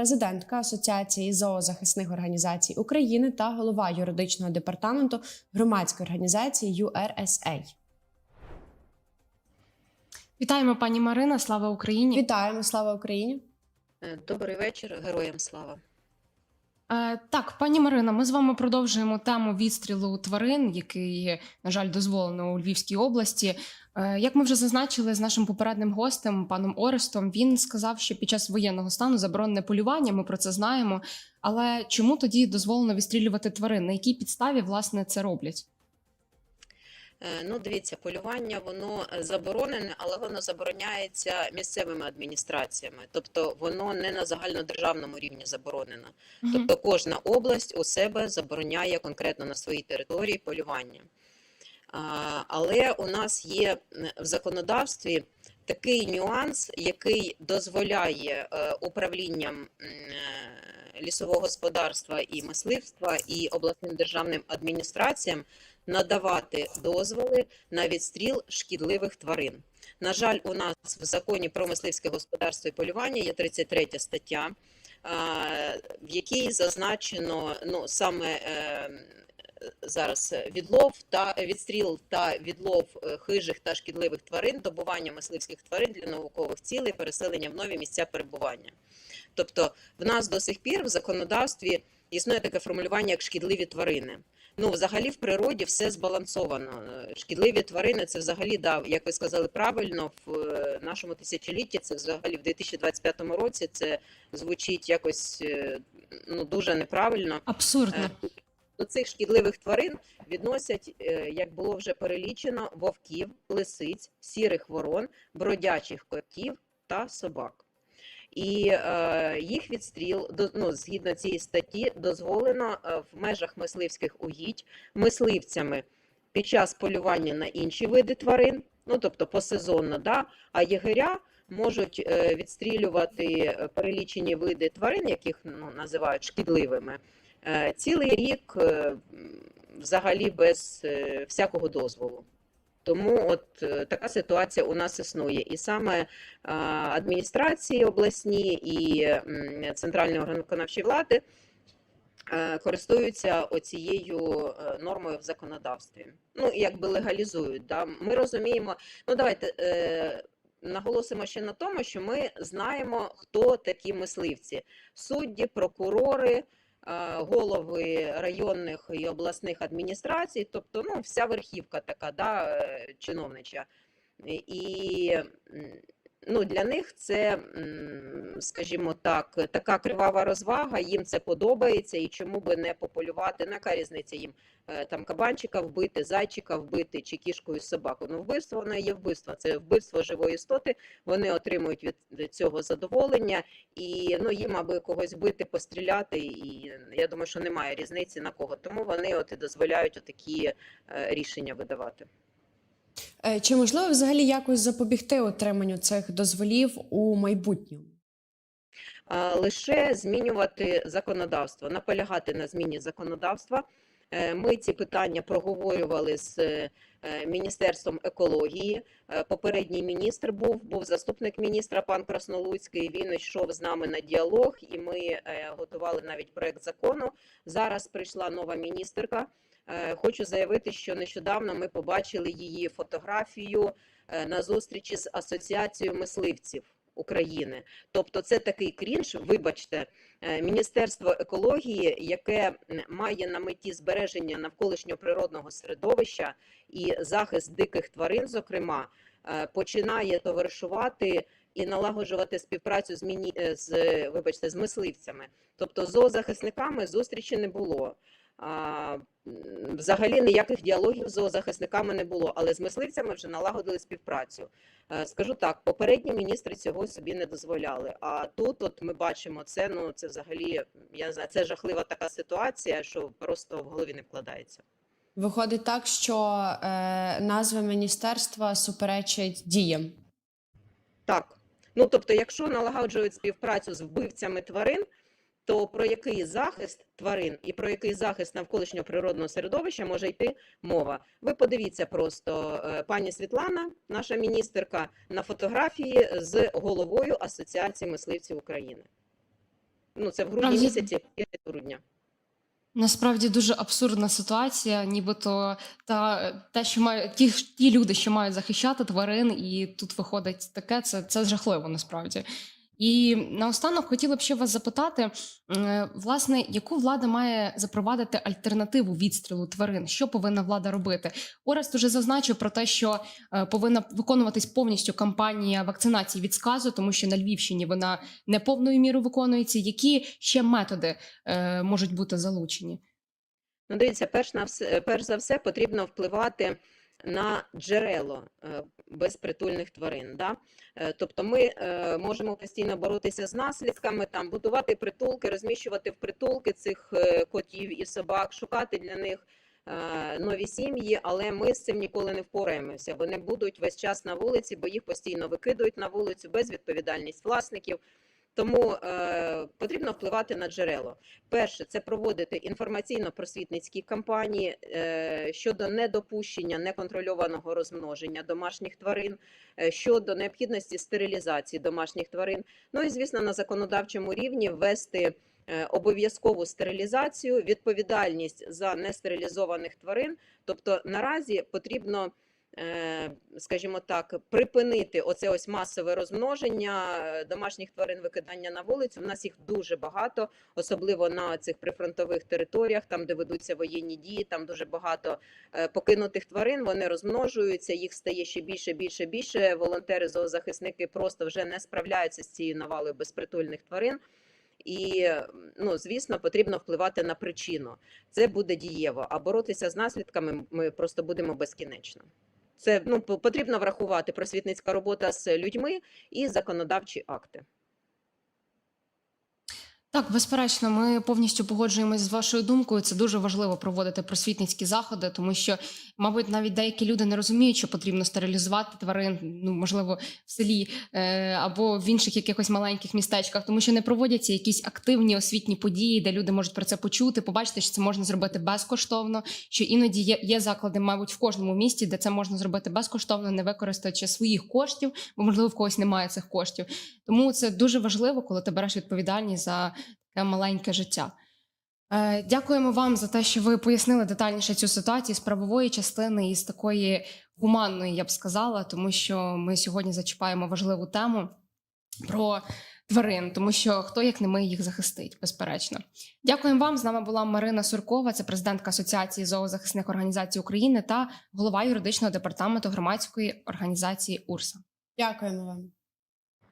президентка Асоціації зоозахисних організацій України та голова юридичного департаменту громадської організації URSA. Вітаємо, пані Марина. Слава Україні. Вітаємо! Слава Україні! Е, Добрий вечір, героям слава. Е, так, пані Марина, ми з вами продовжуємо тему відстрілу тварин, який, на жаль, дозволено у Львівській області. Е, як ми вже зазначили з нашим попереднім гостем, паном Орестом, він сказав, що під час воєнного стану заборонене полювання. Ми про це знаємо. Але чому тоді дозволено відстрілювати тварин? На якій підставі власне це роблять? Е, Ну, дивіться, полювання воно е, заборонене, але воно забороняється місцевими адміністраціями, тобто воно не на загальнодержавному рівні заборонено. Тобто кожна область у себе забороняє конкретно на своїй території полювання. Але у нас є в законодавстві такий нюанс, який дозволяє е, управлінням лісового господарства і мисливства і обласним державним адміністраціям надавати дозволи на відстріл шкідливих тварин. На жаль, у нас в законі про мисливське господарство і полювання є 33 стаття, в якій зазначено ну, саме е, зараз відлов та відстріл та відлов е, хижих та шкідливих тварин, добування мисливських тварин для наукових цілей, переселення в нові місця перебування. Тобто, в нас до сих пір в законодавстві існує таке формулювання як шкідливі тварини. Ну, взагалі, в природі все збалансовано. Е, Шкідливі тварини це взагалі да, як ви сказали правильно, в е, нашому тисячолітті це взагалі в 2025 році це звучить якось е, ну дуже неправильно. Абсурдно. До цих шкідливих тварин відносять, як було вже перелічено, вовків, лисиць, сірих ворон, бродячих котів та собак. І е, їх відстріл до- ну, згідно цієї статті дозволено е, в межах мисливських угідь мисливцями під час полювання на інші види тварин, ну тобто посезонно, да, а єгеря можуть е, відстрілювати е, перелічені види тварин, яких ну, називають шкідливими, цілий рік взагалі без всякого дозволу. Тому от е, така ситуація у нас існує. І саме адміністрації обласні і м, центральні органи виконавчої влади е, користуються оцією е, нормою в законодавстві. Ну, якби легалізують. Да? Ми розуміємо, ну давайте. е, Наголосимо ще на тому, що ми знаємо, хто такі мисливці: судді, прокурори, е, голови районних і обласних адміністрацій, тобто ну, вся верхівка така да, е, чиновнича. І ну, для них це, скажімо так, така кривава розвага, їм це подобається, і чому би не пополювати, на різниця їм е, там кабанчика вбити, зайчика вбити чи кішкою собаку. Ну, вбивство воно є вбивство, це вбивство живої істоти, вони отримують від, цього задоволення, і ну, їм аби когось бити, постріляти, і я думаю, що немає різниці на кого. Тому вони от і дозволяють отакі е, рішення видавати. Е, Чи можливо взагалі якось запобігти отриманню цих дозволів у майбутньому? лише змінювати законодавство, наполягати на зміні законодавства. Е, Ми ці питання проговорювали з е, Міністерством екології. Попередній міністр був, був заступник міністра пан Краснолуцький. Він йшов з нами на діалог, і ми готували навіть проект закону. Зараз прийшла нова міністерка. Е, Хочу заявити, що нещодавно ми побачили її фотографію е, на зустрічі з асоціацією мисливців України. Тобто, це такий крінж, вибачте, е, Міністерство екології, яке має на меті збереження навколишнього природного середовища і захист диких тварин, зокрема, починає товаришувати і налагоджувати співпрацю з міні... з вибачте з мисливцями. Тобто зоозахисниками зустрічі не було. Взагалі ніяких діалогів з зоозахисниками не було, але з мисливцями вже налагодили співпрацю. Е, Скажу так, попередні міністри цього собі не дозволяли. А тут, от ми бачимо це. Ну це взагалі я не знаю, це жахлива така ситуація, що просто в голові не вкладається. Виходить так, що е, назва міністерства суперечить діям. Так. Ну тобто, якщо налагоджують співпрацю з вбивцями тварин, то про який захист тварин і про який захист навколишнього природного середовища може йти мова? Ви подивіться просто е, пані Світлана, наша міністерка, на фотографії з головою Асоціації мисливців України. ну це в грудні місяці, кінець грудня. Насправді дуже абсурдна ситуація, нібито та те, що має ті, ті люди, що мають захищати тварин, і тут виходить таке, це, це жахливо насправді. І наостанок хотіла б ще вас запитати: е, власне, яку влада має запровадити альтернативу відстрілу тварин? Що повинна влада робити? Орест уже зазначив про те, що е, повинна виконуватись повністю кампанія вакцинації від сказу, тому що на Львівщині вона не повною мірою виконується. Які ще методи е, можуть бути залучені? Ну, дивіться, перш, на все, перш за все потрібно впливати на джерело е, безпритульних тварин. Да? Е, Тобто ми е, можемо постійно боротися з наслідками, там, будувати притулки, розміщувати в притулки цих котів і собак, шукати для них нові сім'ї, але ми з цим ніколи не впораємося. Вони будуть весь час на вулиці, бо їх постійно викидують на вулицю, безвідповідальність власників. Тому е, потрібно впливати на джерело. Перше, це проводити інформаційно-просвітницькі кампанії е, щодо недопущення неконтрольованого розмноження домашніх тварин, е, щодо необхідності стерилізації домашніх тварин. Ну і звісно, на законодавчому рівні ввести е, обов'язкову стерилізацію, відповідальність за нестерилізованих тварин. Тобто наразі потрібно. Е, Скажімо так, припинити оце ось масове розмноження е, домашніх тварин, викидання на вулицю. У нас їх дуже багато особливо на цих прифронтових територіях, там де ведуться воєнні дії, там дуже багато е, покинутих тварин. Вони розмножуються, їх стає ще більше, більше, більше. Волонтери, зоозахисники просто вже не справляються з цією навалою безпритульних тварин. І ну, звісно, потрібно впливати на причину. Це буде дієво. А боротися з наслідками ми просто будемо безкінечно. Це ну по- потрібно врахувати просвітницька робота з людьми і законодавчі акти. Так, безперечно, ми повністю погоджуємось з вашою думкою. Це дуже важливо проводити просвітницькі заходи, тому що, мабуть, навіть деякі люди не розуміють, що потрібно стерилізувати тварин, ну можливо, в селі е, або в інших якихось маленьких містечках, тому що не проводяться якісь активні освітні події, де люди можуть про це почути, побачити, що це можна зробити безкоштовно. Що іноді є, є заклади, мабуть, в кожному місті, де це можна зробити безкоштовно, не використаючи своїх коштів, бо можливо в когось немає цих коштів. Тому це дуже важливо, коли ти береш відповідальність за таке маленьке життя. Е, Дякуємо вам за те, що ви пояснили детальніше цю ситуацію з правової частини і з такої гуманної, я б сказала, тому що ми сьогодні зачіпаємо важливу тему про тварин, тому що хто як не ми їх захистить, безперечно. Дякуємо вам. З нами була Марина Суркова, це президентка Асоціації зоозахисних організацій України та голова юридичного департаменту громадської організації УРСА. Дякуємо вам.